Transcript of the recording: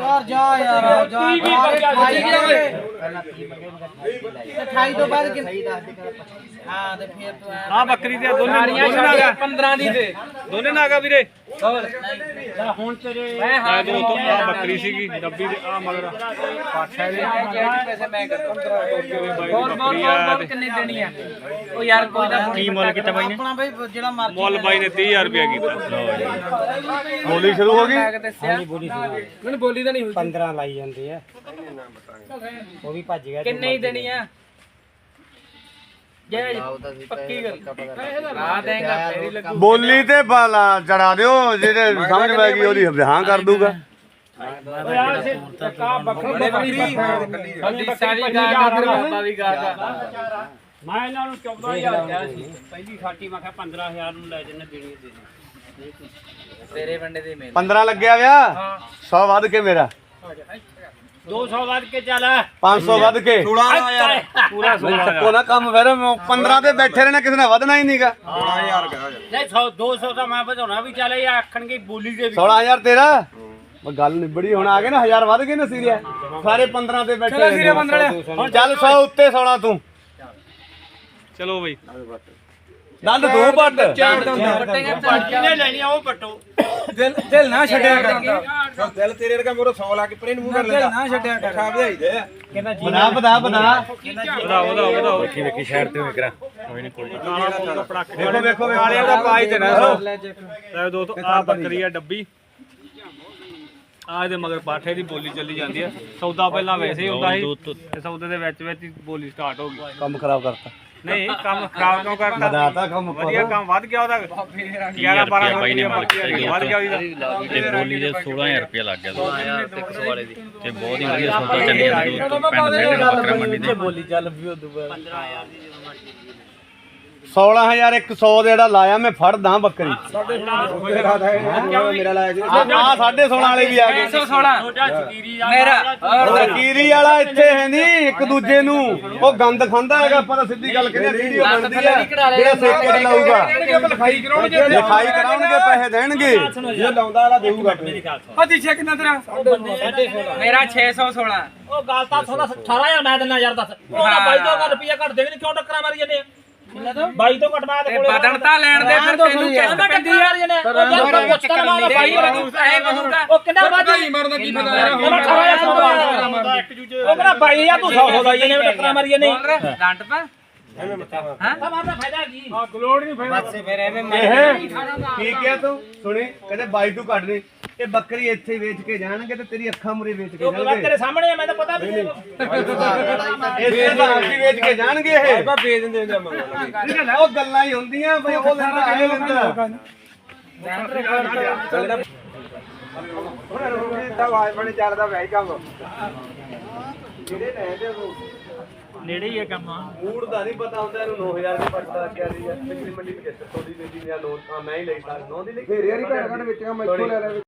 ਯਾਰ ਜਾ ਯਾਰ ਜਾ ਅਠਾਈ ਤੋਂ ਬਾਅਦ ਕਿ ਹਾਂ ਤੇ ਫਿਰ ਤੂੰ ਆ ਬੱਕਰੀ ਦੇ ਦੋਨੇ ਨਾਗਾ। 15 ਦੀ ਦੇ। ਦੋਨੇ ਨਾਗਾ ਵੀਰੇ। ਹੁਣ ਤੇਰੇ ਆ ਦੋ ਤੋਂ ਆ ਬੱਕਰੀ ਸੀਗੀ ਡੱਬੀ ਦੇ ਆ ਮਗਰ ਪਾਠਾ ਦੇ ਪੈਸੇ ਮੈਂ ਕਰਦਾ ਬਾਈ ਬਹੁਤ ਬਹੁਤ ਬਹੁਤ ਕਿੰਨੀ ਦੇਣੀ ਆ। ਉਹ ਯਾਰ ਕੋਈ ਨਾ ਕੀ ਮੁੱਲ ਕੀਤਾ ਬਾਈ ਨੇ? ਆਪਣਾ ਬਾਈ ਜਿਹੜਾ ਮਰਜ਼ੀ ਮੁੱਲ ਬਾਈ ਨੇ 30000 ਰੁਪਇਆ ਕੀਤਾ। ਬੋਲੀ ਸ਼ੁਰੂ ਹੋ ਗਈ? ਮੈਂ ਦੱਸਿਆ। ਮੈਨੂੰ ਬੋਲੀ ਤਾਂ ਨਹੀਂ ਹੋਈ। 15 ਲਾਈ ਜਾਂਦੇ ਆ। ਉਹ ਵੀ ਭੱਜ ਗਿਆ ਕਿੰਨੇ ਹੀ ਦੇਣੀ ਆ? ਜੈ ਪੱਕੀ ਗੱਲ ਫੇਰ ਲੱਗੂ ਬੋਲੀ ਤੇ ਬਾਲਾ ਚੜਾ ਦਿਓ ਜਿਹੜੇ ਸਮਝ ਪੈ ਗਈ ਉਹਦੀ ਹਾਂ ਕਰ ਦੂਗਾ ਬੜੇ ਬੱਕਰੀ ਹਦੀਸਾ ਵੀ ਗਾ ਗਾ ਬਾਬਾ ਵੀ ਗਾ ਗਾ ਮੈਂ ਇਹਨਾਂ ਨੂੰ 14000 ਕਿਹਾ ਸੀ ਪਹਿਲੀ ਖਾਟੀ ਮੈਂ ਕਿਹਾ 15000 ਨੂੰ ਲੈ ਜੰਨੇ ਦੇਣੀ ਦੇ ਦੇ ਤੇਰੇ ਵੰਡੇ ਦੇ ਮੇਰੇ 15 ਲੱਗਿਆ ਵਿਆ 100 ਵੱਧ ਕੇ ਮੇਰਾ 200 ਵੱਧ ਕੇ ਚੱਲ। 500 ਵੱਧ ਕੇ। ਪੂਰਾ 16 ਚੱਕੋ ਨਾ ਕੰਮ ਫਿਰ 15 ਤੇ ਬੈਠੇ ਰਹਿਣਾ ਕਿਸੇ ਨੇ ਵਧਣਾ ਹੀ ਨਹੀਂਗਾ ਨਹੀਂ 100 200 ਤਾਂ ਮੈਂ ਵਧਾਉਣਾ ਵੀ ਚੱਲ ਇਹ ਆਖਣਗੇ ਬੋਲੀ ਦੇ ਵੀ 16000 ਤੇਰਾ? ਉਹ ਗੱਲ ਨਿਬੜੀ ਹੁਣ ਆ ਗਏ ਨਾ 1000 ਵੱਧ ਗਏ ਨਾ ਸੀਰੀਆ। ਸਾਰੇ 15 ਤੇ ਬੈਠੇ ਸੀਰੀਆ 15 ਹੁਣ ਚੱਲ 100 ਉੱਤੇ 16 ਤੂੰ। ਚਲੋ ਬਈ। ਦੰਦ। ਦੋ ਪੱਟ ਪੱਟੇਗਾ ਜਿਹਨੇ ਲੈਣੀ ਆ ਉਹ ਪਟੋ ਦਿਲ ਦਿਲ ਨਾ ਛੱਡਿਆ ਕਰ। ਦਿਲ ਤੇਰੇ ਵਰਗਾ ਮੋਰੋ 100 ਲਾ ਕੇ ਪਰੇ ਨੂੰ ਮੂੰਹ ਕਰ ਲੈਂਦਾ। ਨਾ ਛੱਡਿਆ ਕਰ। ਖਾ ਵਧਾਈ ਦੇ। ਬਣਾ ਬਣਾ ਬਣਾ। ਵਧਾਓ ਵਧਾਓ ਵਧਾਓ। ਵੇਖੀ ਵੇਖੀ ਸਾਈਡ ਤੇ ਵਿਕਰਾ ਕੋਈ ਨਹੀਂ ਕੋਈ ਵੇਖੋ ਵੇਖੋ ਕਾਲਿਆਂ ਦਾ ਪਾਈ ਤੇ ਨਾ ਲੈ ਦੋ ਤੋਂ ਆ ਬੱਕਰੀ ਆ ਡੱਬੀ। ਆ ਇਹਦੇ ਮਗਰ ਪਾਠੇ ਦੀ ਬੋਲੀ ਚੱਲੀ ਜਾਂਦੀ ਆ। ਸੌਦਾ ਪਹਿਲਾਂ ਵੈਸੇ ਹੀ ਹੁੰਦਾ ਸੀ। ਤੇ ਸੌਦੇ ਦੇ ਵਿੱਚ ਵਿੱਚ ਹੀ ਬੋਲੀ ਸਟਾਰਟ ਹੋ ਗਈ। ਕੰਮ ਖਰਾਬ ਕਰਤਾ। ਨਹੀਂ ਕੰਮ ਖਰਾਬ ਕਿਉਂ ਕਰਤਾ? ਵਧਾਤਾ ਕੰਮ ਵਧੀਆ ਕੰਮ ਵੱਧ ਗਿਆ ਉਹਦਾ। 11 12 ਬਾਈ ਨੇ ਵੱਧ ਗਿਆ ਉਹਦਾ ਤੇ ਬੋਲੀ ਦੇ 16000 ਰੁਪਏ ਲੱਗ ਗਿਆ ਦੋ ਤੇ ਕਸਵਾਲੇ ਦੀ। ਤੇ ਬਹੁਤ ਹੀ ਵਧੀਆ ਸੌਦਾ ਚੱਲੀ ਜਾਂਦਾ ਦੋ ਪਿੰਡ ਦੇ ਬੱਕਰਾ ਮੰਡੀ ਦੇ। ਬੋਲੀ ਚੱਲ ਵੀ ਉਦੋਂ ਬਾਅਦ। 16100 ਦੇ ਜਿਹੜਾ ਲਾਇਆ ਮੈਂ ਫੜਦਾ ਬੱਕਰੀ। ਮੇਰਾ ਲਾਇਆ ਜੀ। ਆ 16.5 ਵਾਲੇ ਵੀ ਆ ਗਏ। 116 ਛੋਟਾ ਸ਼ਕੀਰੀ ਆ ਮੇਰਾ ਵਕੀਰੀ ਵਾਲਾ ਇੱਥੇ ਹੈ ਨਹੀਂ ਇੱਕ ਦੂਜੇ ਨੂੰ। ਉਹ ਗੰਦ ਖਾਂਦਾ ਹੈਗਾ ਆਪਾਂ ਤਾਂ ਸਿੱਧੀ ਗੱਲ ਕਹਿੰਦੇ ਵੀਡੀਓ ਬਣਦੀ ਹੈ। ਜਿਹੜਾ ਸੇਕੇ ਲਾਊਗਾ। ਲਿਖਾਈ ਕਰਾਉਣਗੇ ਲਿਖਾਈ ਕਰਾਉਣਗੇ ਪੈਸੇ ਦੇਣਗੇ। ਇਹ ਲਾਉਂਦਾ ਵਾਲਾ ਦੇਊਗਾ ਫਿਰ। ਮੇਰਾ 616 ਉਹ ਗੱਲ ਤਾਂ ਥੋੜਾ 18000 ਮੈਂ ਦਿੰਦਾ ਯਾਰ ਦੱਸ। ਉਹਦਾ ਬਾਈ ਤੋਂ ਰੁਪਿਆ ਘੱਟ ਦੇਗੇ ਕਿਉਂ ਟੱਕਰਾਂ ਮਾਰੀ ਜਾਂਦੇ ਬਾਈ ਤੋਂ ਘਟਵਾ ਦੇ ਤੇ ਬਦਲਤਾ ਲੈਣ ਦੇ ਫਿਰ ਤੈਨੂੰ ਕਹਿੰਦਾ ਕੱਢੀ ਯਾਰ ਇਹਨੇ ਉਹ ਜਦ ਪੁੱਛਦਾ ਮਾਰਾ ਬਾਈ ਇਹ ਕਹੂੰਗਾ ਉਹ ਕਿੰਨਾ ਬਾਜੀ ਮਰਨ ਦਾ ਕੀ ਪਤਾ ਯਾਰ? ਉਹ 18000 ਇੱਕ ਦੂਜੇ ਉਹ ਕਹਿੰਦਾ ਬਾਈ ਯਾਰ ਤੂੰ 100 ਦਾ ਇਹਨੇ ਟੱਕਰਾਂ ਮਾਰੀ ਜਾਂਦੇ ਡੰਡ ਪਾ। ਤਾਂ ਮਾਰਦਾ ਫਾਇਦਾ ਕੀ? ਆ ਗਲੋੜ ਨਹੀਂ ਫਾਇਦਾ। ਬਸ ਫਿਰ ਐਵੇਂ ਇਹ ਕੀ ਕਿਹਾ ਤੂੰ ਸੁਣੀ ਕਹਿੰਦੇ ਬਾਈ ਤੂੰ ਕੱਢ ਦੇ ਇਹ ਬੱਕਰੀ ਇੱਥੇ ਹੀ ਵੇਚ ਕੇ ਜਾਣਗੇ ਤੇ ਤੇਰੀ ਅੱਖਾਂ ਮੁਰੇ ਵੇਚ ਕੇ ਉਹ ਗੱਲ ਜਾਣਗੇ। ਤੇਰੇ ਸਾਹਮਣੇ ਆ ਮੈਂ ਤਾਂ ਪਤਾ ਵੀ ਨਹੀਂ ਇਸੇ ਦਾ ਹੀ ਵੇਚ ਕੇ ਜਾਣਗੇ ਇਹ। ਬਾ ਵੇਚ ਦਿੰਦੇ ਹੁੰਦੇ ਮੰਗਣ ਠੀਕ ਹੈ ਨਾ ਉਹ ਗੱਲਾਂ ਹੀ ਹੁੰਦੀਆਂ ਬਈ ਉਹ ਲੈਂਦਾ ਇਹ ਲੈਂਦਾ। ਹੁਣ ਰੋਣੀ ਤਾਂ ਆਵਾਜ਼ ਬਣੀ ਚੱਲਦਾ ਵੈਈ ਕੰਮ ਜਿਹੜੇ ਲੈ ਦੇ ਉਹ ਨੇੜੇ ਹੀ ਹੈ ਕੰਮ। ਮੂਡ ਦਾ ਨਹੀਂ ਪਤਾ ਹੁੰਦਾ ਇਹਨੂੰ 9000 ਦੀ ਪੱਟ ਲੱਗ ਗਿਆ ਸੀ ਪਿਛਲੀ ਮੰਡੀ 75 ਦੀ ਵੇਚੀ ਨੇ ਆ ਲੋਨ ਮੈਂ ਹੀ ਲਈ ਸਾਰ। 9 ਦੀ ਲਈ ਫੇਰ ਯਾਰੀ ਭੈਣ ਕੱਢ ਵਿੱਚ ਮੈਂ ਇੱਥੋਂ ਲੈ ਲਿਆ।